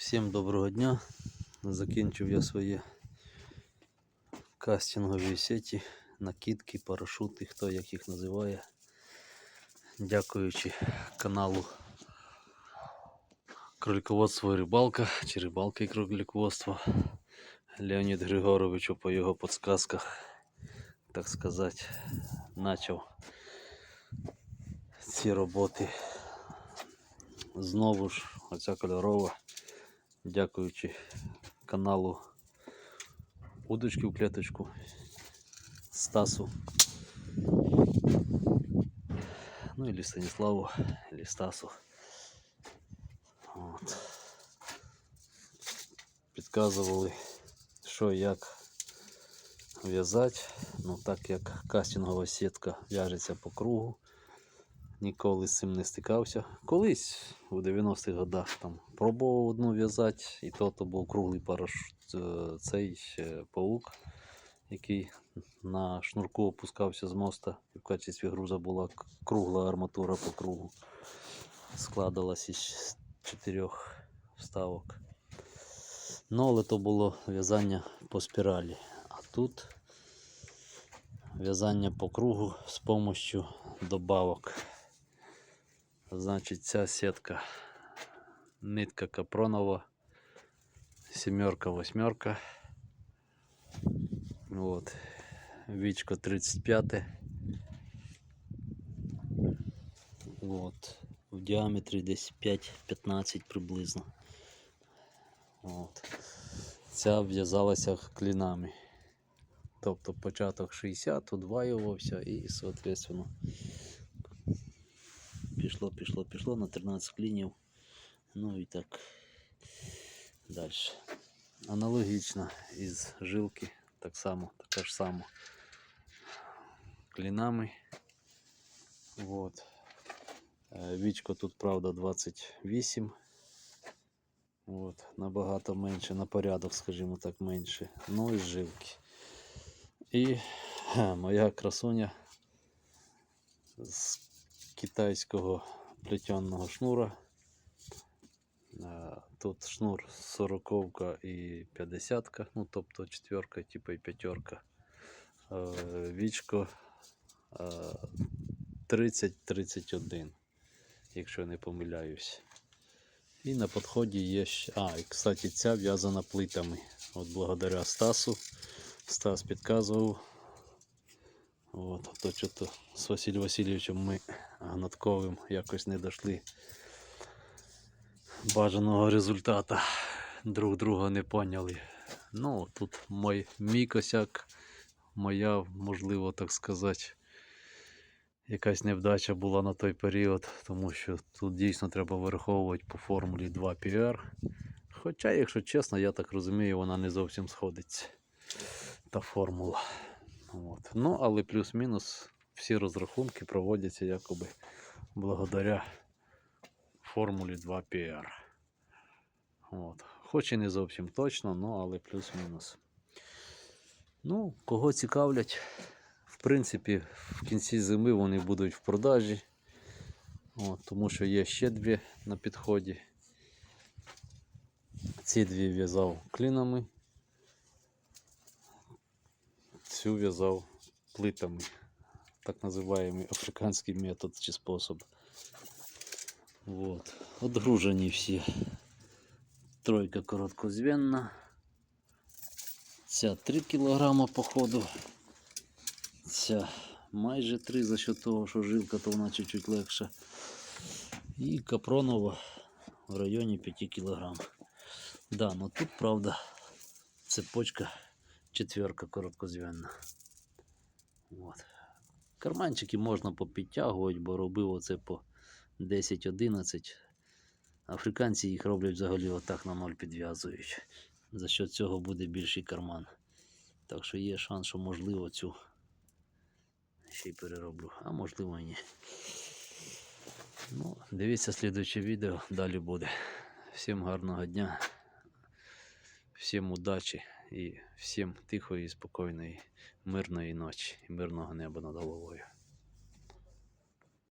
Всім доброго дня. Закінчив я свої кастингові сеті, накидки, парашути, хто як їх називає. Дякуючи каналу Кролиководство і рибалка чи рибалка і кролиководство Леонід Григоровичу по його подсказках, так сказати, почав ці роботи. Знову ж оця кольорова, дякуючи каналу Удочки в клеточку Стасу. Ну или Станіславу, или Стасу. От. Підказували, що як в'язати. Ну так як кастингова сітка в'яжеться по кругу ніколи з цим не стикався. Колись у 90-х годах там пробував одну в'язати, і то, то був круглий парашут, е, цей паук, який на шнурку опускався з моста, і в качестві груза була кругла арматура по кругу. Складалась із чотирьох вставок. Ну, але то було в'язання по спіралі. А тут в'язання по кругу з допомогою добавок. Значить, ця сітка нитка капронова, сімерка, восьмерка. Вот. Вічко 35. Вот. В діаметрі десь 5-15 приблизно. От. Ця в'язалася клінами. Тобто початок 60, удваювався і, соответственно, пішло, пішло, пішло на 13 клінів. Ну і так далі. Аналогічно із жилки, так само, така ж сама. Клінами. Вот. Е, Вічко тут, правда, 28. От, набагато менше, на порядок, скажімо так, менше. Ну і жилки. І моя красуня з китайського плетеного шнура. Е, Тут шнур 40 і 50, ну тобто четверка, типу і п'ятерка. Е, Вічко е, 30-31, якщо не помиляюсь. І на підході є ще. А, і кстати, ця в'язана плитами. От благодаря Стасу. Стас підказував. От, то що-то з Василем Васильовичем ми Гнатковим якось не дійшли бажаного результату. Друг друга не поняли. Ну, тут мой, мій косяк, моя, можливо, так сказати, якась невдача була на той період, тому що тут дійсно треба вираховувати по формулі 2 PR. Хоча, якщо чесно, я так розумію, вона не зовсім сходиться. Та формула. От. Ну, але плюс-мінус всі розрахунки проводяться якоби благодаря формулі 2 PR. От. Хоч і не зовсім точно, ну але плюс-мінус. Ну, кого цікавлять, в принципі, в кінці зими вони будуть в продажі. От, тому що є ще дві на підході. Ці дві в'язав клінами. Цю в'язав плитами. Так називаємо африканський метод чи спосіб. Вот. Отгружені всі. Тройка короткозвенна. Ця 3 кг походу. Ця майже 3 за счет того, що жилка то вона чуть-чуть легша. І капронова в районі 5 кг. Да, ну тут правда цепочка четверка короткозв'янна. От. Карманчики можна попідтягувати, бо робив оце по 10-11. Африканці їх роблять взагалі отак на ноль підв'язують. За що цього буде більший карман. Так що є шанс, що можливо цю ще й перероблю, а можливо і ні. Ну, дивіться слідуюче відео, далі буде. Всім гарного дня, всім удачі і всім тихої, спокійної, мирної ночі мирного неба над головою.